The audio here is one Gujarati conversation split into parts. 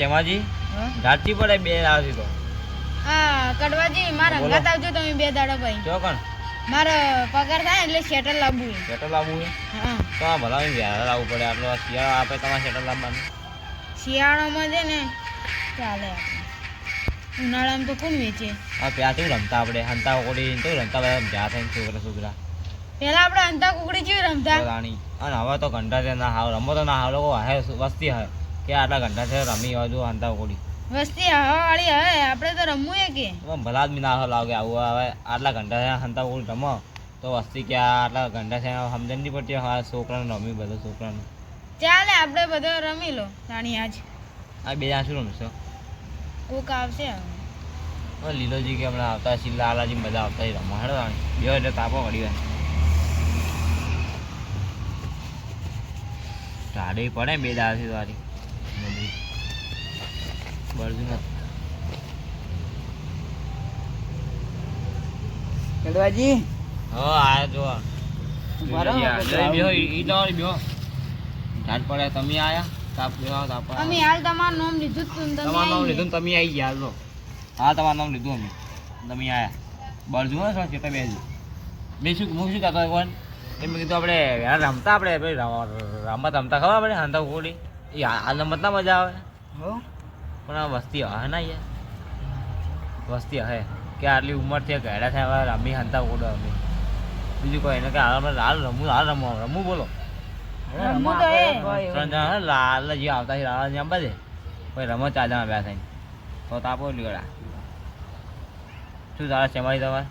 શેમાજી? ઘાટી પડે બે આવતી તો. હા કડવાજી મારા. અંગાત આવજો તમે બે દાડા ભાઈ જો કોણ? મારો પગાર થાય એટલે શેટર લાવવું. શેટર લાવવું હા. તો આ ભલા વ્યારા લાવવું પડે. આટલો શિયાળો આપે તમારે શેટર લાવવાનું. શિયાળામાં છે ને ચાલે ઉનાળામાં તો કોણ વેચે? પ્યા શું રમતા આપણે. હંતા કોડી તો રમતા બધા મજા થઈને છોકરા છોકરા. પેલા આપણે હંતા કુકડી જેવી રમતા? રાણી. અને હવે તો ઘંટા છે ના હાવ. રમો તો ના હાવ. લોકો હે વસ્તી હે કે આટલા ઘંટા છે રમી હજુ હંતા કોડી વસ્તી હવા વાળી હવે આપણે તો રમવું એ કે? ભલા આદમી ના લાગે આવું હવે આટલા ઘંટા છે હંતા કોડી રમો. તો વસ્તી કે આટલા ઘંટા છે સમજણ નહીં પડતી હા છોકરાને રમી બધો છોકરાનું. ચાલે આપણે બધો રમી લો રાણી આજ. આ બે શું રમશો? કોક આવશે લીલોજી કે હમણાં આવતા શિલ્લા આલાજી બધા આવતા રમાડો બે એટલે તાપો પડી જાય ટાઢી પડે બે તારી બધી નથી કડવાજી હો આયા જો. ટાઢ પડે તમે આયા? તાપ બેહો તાપ અમે હાલ તમારું નામ લીધું તમે તમારું નામ લીધું તમે આવી ગયા હાલો હા તમારું નામ લીધું અમે. તમે આયા. બળજુ ને શું શું હું શું કહેતો કોણ? એમ કીધું આપણે યાર રમતા આપણે રમત રમતા ખબર આપણે હાંતા કોડી એ આ રમત ના મજા આવે. હો? પણ આ વસ્તી હે ના યાર. વસ્તી હે કે આટલી ઉંમર છે ઘેડા થયા હવે રમી હંતા કોડો અમે. બીજું કોઈ એને કે હાલ હાલ રમવું લાલ રમવું રમવું બોલો. ત્રણ જણા લાલ જે આવતા છે લાલ જેમ બધે કોઈ રમત ચાર જણા બેઠા થઈને. તો તાપો લીવડા શું તારા શેમાઈ તમારે?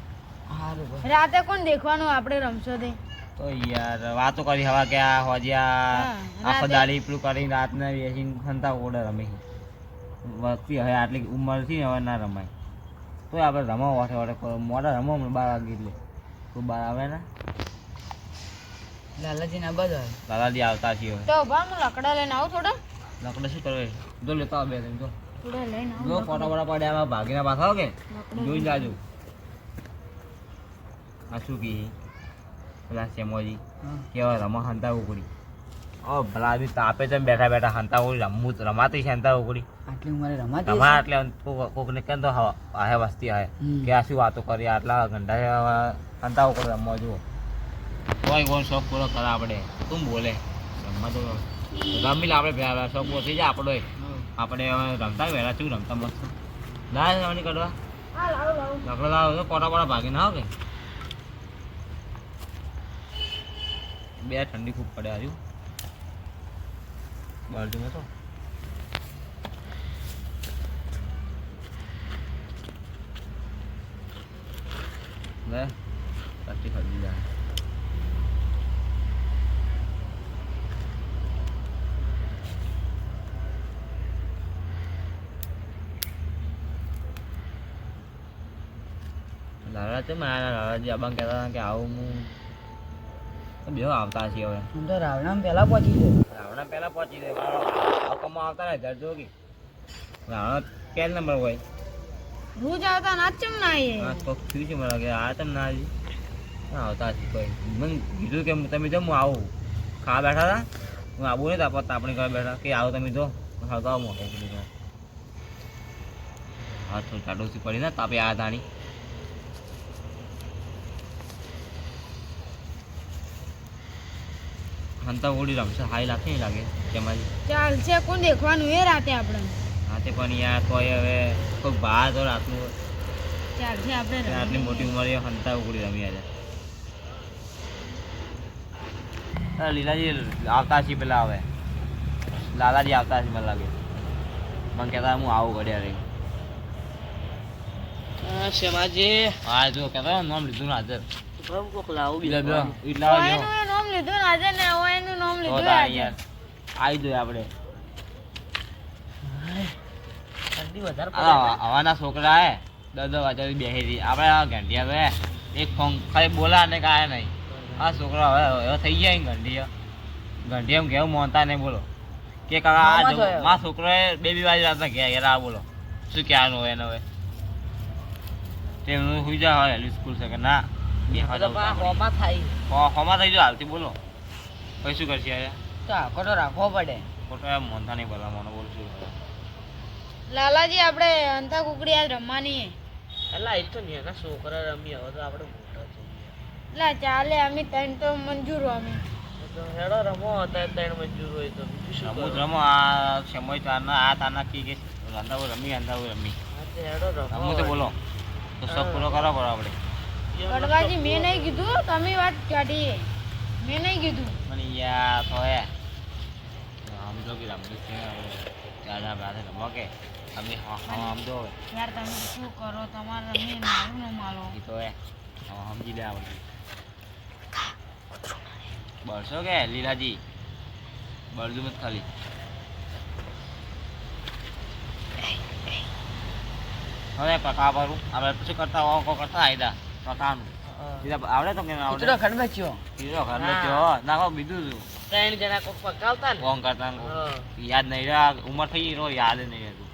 રાતે કોણ દેખવાનું આપણે રમશો તે? તો યાર વાતો કરી હવા કે આ હોજ્યા આખો દાળી દાડી પેલું કરી રાતને બેસીને ખંતા ઓડે રમી. વસ્તી હવે આટલી ઉંમરથી હવે ના રમાય. તો આપણે રમો વાઠે વાઠે મોડા રમો હમણાં બાર વાગે એટલે. તું બાર આવે ને? લાલાજીના બધા લાલાજી આવતા છીએ તો ભાઈ હું લકડા લઈને આવું થોડા. લકડા શું કરે? જો લેતા આવે બે તમે જો. થોડા લઈને આવું જો ફોટા ફોટા પડ્યા આમાં ભાગીના પાછા કે? જોઈ જાજો. આ શું કી પેલા શેમોજી કેવા રમા હંતા ઉકડી ઓ ભલા બી તાપે છે બેઠા બેઠા હંતા હોય રમવું રમાતી છે હંતા ઉકડી આટલી ઉંમરે રમાતી તમારા એટલે કોક- ને કેમ તો આહે વસ્તી આહે કે આ શું વાતો કરી આટલા ઘંટા છે હંતા ઉકડી રમવા જુઓ. કોઈ કોણ શોખ પૂરો કરે આપણે તું બોલે? રમવા તો રમી લે આપણે ભેળા શોખ પૂરો થઈ જાય આપણો આપણે હવે રમતા વહેલા શું રમતા મસ્ત. ના રમવાની કરવા લકડો લાવો તો પોટા પોટા ભાગી ના આવે બે ઠંડી ખૂબ પડે આજુ બાજુમાં તો લે પ્લાસ્ટિક હજી જાય લાલા છે મારા લાલાજી આબાને કહેતા હતા કે આવું હું તો બેહો આવતા છીએ હવે. હું તો રાવણા પહેલા પહોંચી ગયો. રાવણા પહેલા પહોંચી ગયો. મારો આવતા ને ઘર જોગી. રાવણા કેલ નંબર હોય? રોજ આવતા ના ચમ ના આવીએ હા કોક થયું છે મારા કે આ તમ ના હજી આવતા છે કોઈ. મને કીધું કે તમે જો હું આવું. ખા બેઠા હતા? હું આવું નહીં તાપત આપણી ઘરે બેઠા. કે આવો તમે જો. હા તો આવું મોટો કીધું. હા તો ચાડોસી પડી ને તાપે આ ધાણી. હંતા ઓડી રમશે હાઈ લાગે નહીં લાગે તેમાંથી ચાલશે કોણ દેખવાનું? એ રાતે આપણે. રાતે પણ યાર તોય હવે કોઈ બહાર તો રાતનું ચાલશે આપણે આટલી મોટી ઉંમરે હંતા ઉગડી રમી આજે. લીલાજી આવતા છીએ પેલા હવે લાલાજી આવતા છે મને લાગે. મને કહેતા હું આવું ઘડ્યા રહી શેમાજી. હા જો કહેતા નામ લીધું ને હાજર કોક લાવો બીજા બે એટલા ઓયનું એ નામ લીધું ને આજે ને ઓયનું નામ લીધું આજે. આવી જોઈએ આપણે હવાના છોકરા હે દસ દસ વાગ્યા બેસી હતી આપણે આ ઘંટિયા બે એક ફોન ખાલી બોલા ને કાંઈ નહીં. આ છોકરા હવે હવે થઈ ગયા ઘંટિયા ઘંટિયા એમ કેવું મોનતા નહીં બોલો. કે કાકા આ જોયો. મારા છોકરોએ બે બી વાગે રાતના ગયા યાર આ બોલો. શું કહેવાનું હોય એને હવે? તેમનું સુઈ જા હોય સ્કૂલ છે કે ના? બે પા હોમાં થાય. હોમાં થઈ બોલો. પછી શું કરશે યાર તો આખો તો રાખવો પડે. ખોટો એમ મોનતા નહીં બોલા મને બોલ શું લાલાજી આપણે અંતા કુકડી આજ રમવાની. એલા એ તો નાના છોકરા રમી હવે તો આપણે મોટા છે લા ચાલે અમે ત્રણ તો મંજૂર અમે. તો હેડો રમો અત્યારે ત્રણ મંજૂર હોય તો. રમો રમો આ સમય તારના આ તાના કી કે અંધાવું રમી અંધાવું રમી. હા હેડો રમો તો બોલો. તો સબ પૂરો કરો પડે આપણે. કડવાજી મેં નહીં કીધું તમે વાત કાઢી મેં નહીં કીધું. મને યા તો હે આમ જો કે રમવી છે દાદા બાદ રમો કે? અમે આમ જો યાર તમે શું કરો? તમારે રમી મારું ન માલો એ તો હે. સમજી લે આપણે બળશો કે લીલાજી? બળજુ મત ખાલી. હવે પકા ભરું. આપણે શું કરતા હોવ કો કરતા આયદા? બીજા આવડે તો કે ના આવડે? કૂતરો ખડમે થયો. કીધો ઘરનો હા. ચો નાખો બીજું શું? ત્રણ જણા કોક પકાવતા ને? કોણ કરતા. યાદ નહીં રહ્યા ઉંમર થઈ ગઈ રો યાદ નહીં રહેતું.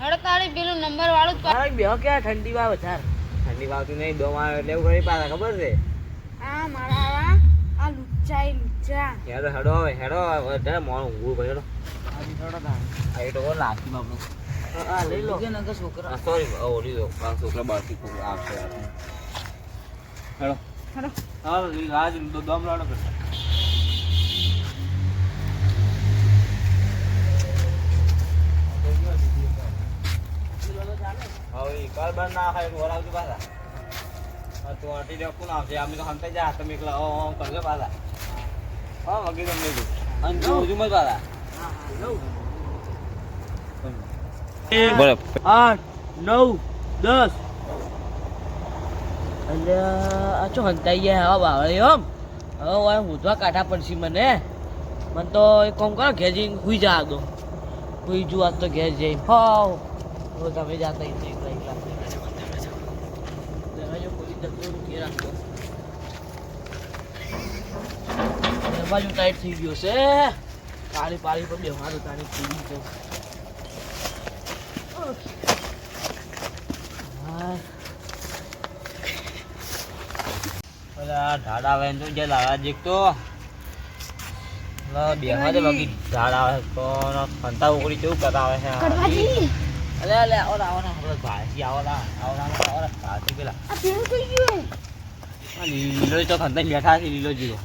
હડતાળી પેલું નંબર વાળું જ મારા બેહો ક્યાં ઠંડી વાવ વધારે ઠંડી વાવતી નહીં દો આવે એટલે એવું કરી પાછા ખબર છે? આ મારા આવા આ લુચ્ચા એ લુચ્ચા હેડો હેડો હવે હેડો વધારે મોણ ભાઈ હેડો. આજે થોડો દાણ. આ એ તો કોણ લાગતી બાપનું હા, લઈ લો. છોકરા. સોરી ઓલી દો આ છોકરા બાકી આવશે. હેડો. હેડો. હા આજ દમ લાડો પછી હવે કાલ બાર ના ખાય ઘોર આવજો પાછા. તો અટી દે કોણ આવશે? અમે તો હંતે જા તમે એકલા ઓ ઓ કરજો પાછા. હા વગી તમને અને જો મત પાછા. આઠ નવ દસ. અને આ શું હંતાઈ ગયા હવા બાવળે એમ હવે ઓય ઊંધવા કાઢા પડશે મને. મને તો એક કામ કરો, ઘેર જઈને હુઈ જા આગો હુઈ જુ આજ તો ઘેર જઈ હાવ તો તમે જાતા એકલા એકલા દરવાજો ટાઈટ થઈ ગયો છે. પાળી પાળી પર બેહવાનું તાણી થઈ ગયું હા પેલા ઢાળ આવે તો જે લાવા જીકતો લા બેહવા દે બાકી ઢાળ આવે તો ફંતા ઉકળી કેવું કરાવે છે અલે અલે આવો આવો ના હવે ભાજી આવો ના આવો ના ના ભાજી પેલા. આ પેલું થઈ ગયું આ લીલો તો ફંતા બેઠા છે લીલો જીરો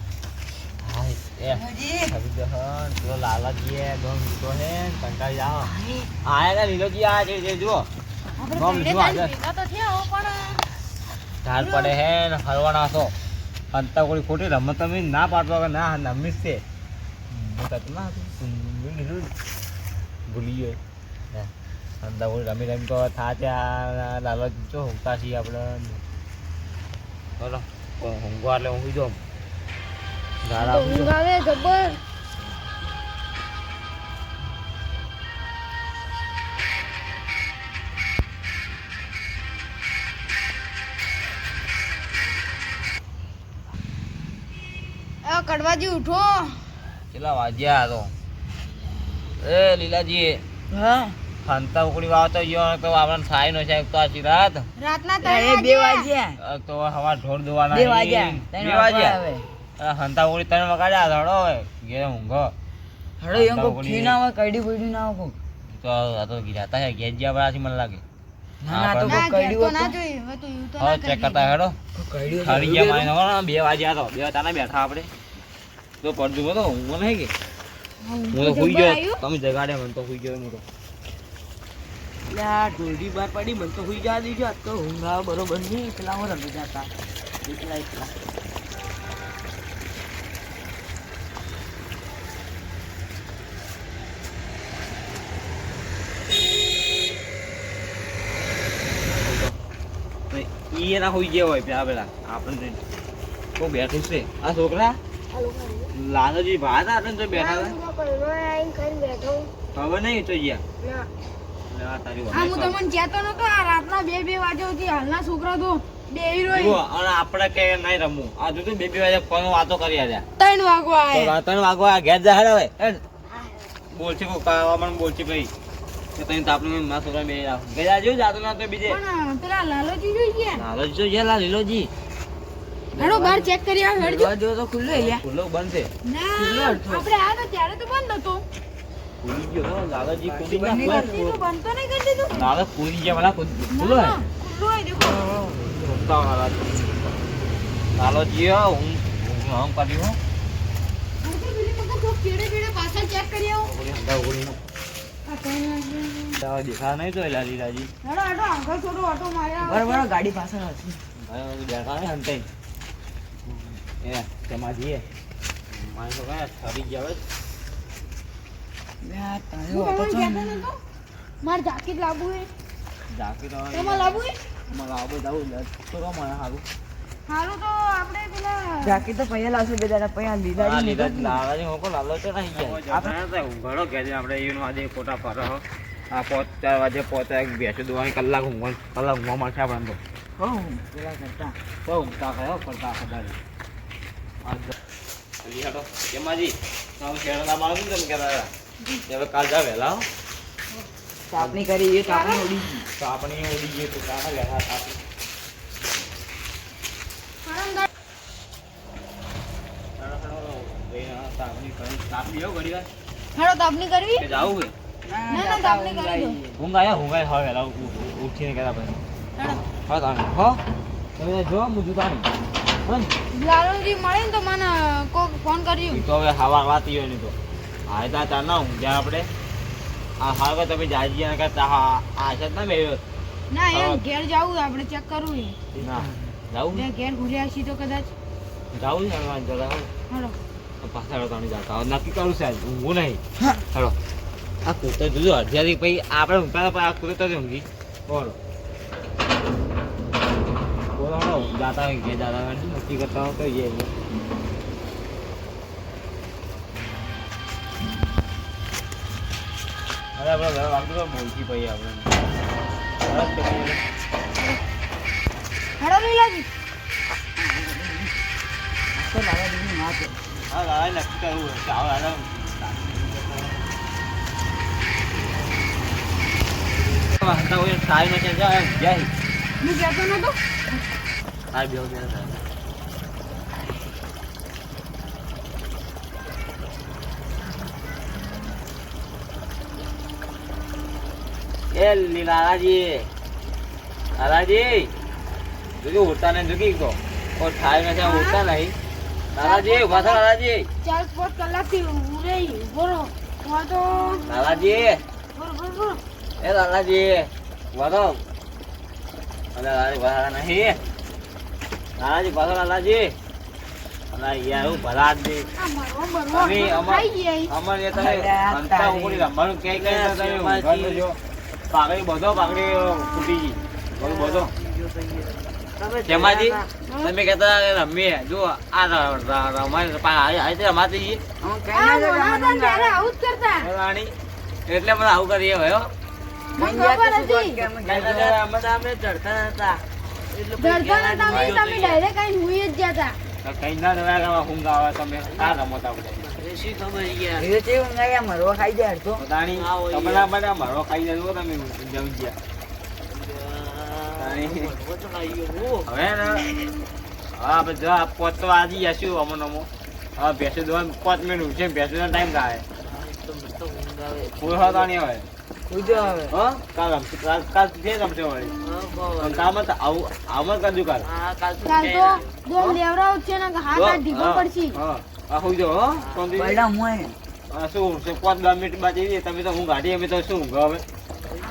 ઢાળ પડે હે ને હરવાના છો ખંતા કોઈ ખોટી રમત તમે ના પાડતો કે ના નમીશ છે. હતું. ભૂલી ગયો. ખંતા કોઈ રમી રમી તો થા ત્યાં લાલો જો ઊંઘતા છીએ આપણે. બોલો. ઊંઘવા એટલે ઊંઘી જાઉં ઊંઘ આવે જબર. કડવાજી ઉઠો. કેટલા વાગ્યા તો? એ લીલાજી હા. ખંતા ઉકળી વાવતો ગયો તો આપણને થાય નો છે તો આજી રાત? રાતના એ ત્રણ બે વાગ્યા. વાગ્યા. તો હવા ઢોર દોવાના બે વાગ્યા. ઈ. બે વાગ્યા. વાગ્યા હવે. આ હંતા ઉકળી ત્રણ વગાડ્યા ધડો હવે. ઘેર ઊંઘો. હડો એમ કો ખી ના હોય કઈડી બઈડી ના હોય તો આ તો ગિરાતા હે ગેજ જ્યા બરાથી મને લાગે. ના ના તો ના કોઈ ઘેર કઈડી હોય ના જોઈ હવે તો એવું તો ના ચેક કરતા હેડો કોઈ કઈડી હોય ગયા મારી બે વાગ્યા તો. બે તાના બેઠા આપણે. તો પડતું તો ઊંઘો નહીં કે? હું તો સુઈ ગયો. તમે જગાડ્યા મને તો સુઈ ગયો હું તો. યાર આ ઢોલડી બાર પડી મને તો હુઈ જવા દીજો. આજ તો ઊંઘ બરોબર નહીં પેલા હું રમી જતા. એકલા એકલા. ઈ એના હોઈ ગયા હોય પેલા પેલા. આપણે કોઈ બેઠું છે. આ છોકરા? લાલાજી ભાત હતા? ને તો બેઠા હતા હવે નહીં તો ગયા? લેવા હું તમને કહેતો નતો આ રાતના બે બે વાગ્યા સુધી હાલના છોકરા તો બેહી અને આપણે કે નહીં રમવું. આ તો બે બે વાગે ફોન વાતો કરી આલ્યા. ત્રણ વાગો તો આયા. ત્રણ વાગવા ઘેર જા હેડ હવે બોલશે કો કાવા મને બોલશે ભાઈ. કે તને તાપને માં છોકરા બે ગયા જો જાતો ના તો બીજે પેલા લાલોજી જોઈ ગયા. લાલો જો લીલોજી. હેડો બહાર ચેક કરી આવ હેડજો. દરવાજો તો ખુલ્લો લ્યા. ખુલ્લો બંધ છે. ના આપણે આ તો ત્યારે તો બંધ હતો ખુલી ગયો હો, લાલાજી કૂદી બંધ તો નહીં કરી દીધું. લાલા ખુલી ગયા વાલા ખુલ્લો હે ખુલ્લો હે દેખો. રોતા વાલા લાલાજી જીઓ હું હું આમ કરી હો. ચેડે ચેડે પાછળ ચેક કરી આવો. દેખા નહીં તો લાલી લાજી હેડો, હેડો, આગળ થોડો ઓટો માર્યા. બરોબર ગાડી પાછળ હતી ભાઈ દેખા નહીં હંતાઈ એ તેમાં જઈએ મારે તો કયા ઠરી ગયા હવે હું હમણાં કહેતો નતો? મારે જાકેટ લાવવું હે જાકી તો તમારે લાવવું હે મને આવું તો તો મને સારું હારું તો આપણે પેલા જાકી તો પૈયા લાવશે બે દાડા પૈયા લીધા તો નહીં આપણે ઊંઘાડો કે આપણે ઈવન વાજે ખોટા ફરો આ પોત ચાર વાજે પોચા એક બેસો દોવાની કલાક ઊંઘવા કલાક ઊંઘવા મળશે આપણે તો. હો, પેલા કરતા. તો ઊંઘતા કયો પડતા કેમાજી શેરડા તમે કહેતા હતા? હવે કાલ જા વહેલા હો? કરી એ તાપણી ઉડી ગઈ. તો ઉડી ગઈએ તો કાલે વહેલા થાપી હેડો તાપણી કરવી? ના ના તાપણી કરી દો. ઊંઘાયા ઊંઘાય હવે વહેલા ઉઠીને કહેતા પછી. હા તાણી. હો? તમે જો મુજુ તાણી. લાલુજી મળે ને તો મને કોક ફોન કર્યું. તો હવે હવા વાતી હોય નહીં તો. હા તા તા ના ઊંઘ્યા આપણે આ હાલ કે તમે જાજી ને કરતા હા આ છે ના મેં ના એમ ઘેર જાવું આપણે ચેક કરવું ના જાવું ને ઘેર ઘૂર્યા છીએ તો કદાચ. જાવું છે હનુમાન જરા. પાછા પાછળ તાણી જાતા નક્કી કરું છે હું ઊંઘું નહીં. હેલો આ કુતર જોજો અડધ્યાથી પછી આપણે ઊંઘતા આ કુતર તો ઊંઘી. બોલો. બોલો હળો જાતા હોય ઘેર જાતા હોય નક્કી કરતા હોય તો એ અરે આપણે ઘર વાગતું તો બોલતી પછી આપણે સરસ તો પછી હેડો લીલાજી તો લાલા દીદી ના છે હા દાદા નક્કી કરવું હોય ચાલો દાદા હતા હોય સાઈ નો છે જાય જાય હું કહેતો નતો બેહો બેહો એ લાલાજી લાલાજી જોજો ઉડતા નહીં જોકી તો. ઓ થાય નથી ઉડતા નહીં. લાલાજી ઊભા થા લાલાજી ચાર પાંચ કલાકથી ઉરે રહો. તો. લાલાજી બોલો બોલો બોલો એ લાલાજી ઊભા થો અરે લાલાજી ઊભા નહીં. લાલાજી પાછો લાલાજી. તમે અમાર ખાઈ ગયા. અમાર એ તમે અરે અંતા તારી. ઉકળી રમવાનું કે કે તમે ઊંઘવાનું જો પાઘડી બધો પાઘડી ફૂટી ગઈ. બધું બધો. જેમાંથી તમે કહેતા રમીએ. જો આ રમાતી એટલે મને આવું કરીએ ભાઈ અમે ચડતા હતા. તમે ડાયરેક્ટ આઈને હુઈ જ ગયા હતા કઈ ના દવા ગાવા ઊંઘ આવે તમે આ છે ઊંઘાયા મરવા ખાઈ જાય તો. બધા મારો ખાઈ જજો તમે જમી ગયા. હવે હા આ પોત તો આજી જશું અમો નમો હા ભેંસો દોવા પાંચ મિનિટ છે ભેંસો ટાઈમ થાય કોઈ હોતા નહીં હવે હા? કાલ રમશે કાલ કાલ ફેર રમશે વળી કામ તો આવું આમ કરજો કાલ. કાલ તો દોમ લેવરાવ છે ને હાથ હાથ ઢીકો પડશે. હા. આ હોઈ જાઓ હો શાંતિથી. બૈડા હું શું છે પાંચ દસ મિનિટ બાકી છે. તમે તો હું ગાડી અમે તો શું ઊંઘો હવે?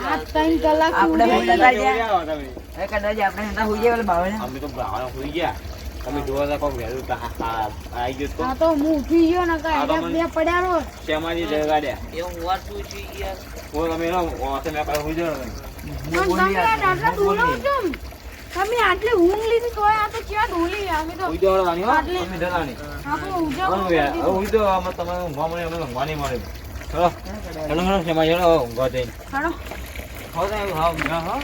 આ ત્રણ કલાક આપણે ઉડે. બધા ગયા. તમે. એ કદાચ આપણે હેઠા હોઈ જાય બાવળે અમે તો હોઈ ગયા. તમે જોવા તા કોક વહેલું તો હા, હા, આવી ગયો તો આ તો હું ઉઠી ગયો ને આ તો કાંઈ મને- બે પડ્યા રહો શેમાંથી જગાડ્યા એવું વાતું છે યાર ઓ તમે નો વાંચે મેં પાછું હોઈ જાઓ તમે. તમે આટલા ડોલો જમ તમે આટલી ઊંઘ લીધી તોય આ તો ક્યાં ઢોલી અમે તો હોઈ રાણી, હો. આટલી. તમે ડરાની હું કરી યાર, હવે હોઈ આમાં તમારે ઊંઘવા મળે, અમે ઊંઘવા નહીં મળે. ચલો, ચલો, ચલો, શેમાં ચલો, ઊંઘવા જઈને. હાલો. હો, હા હા, હો.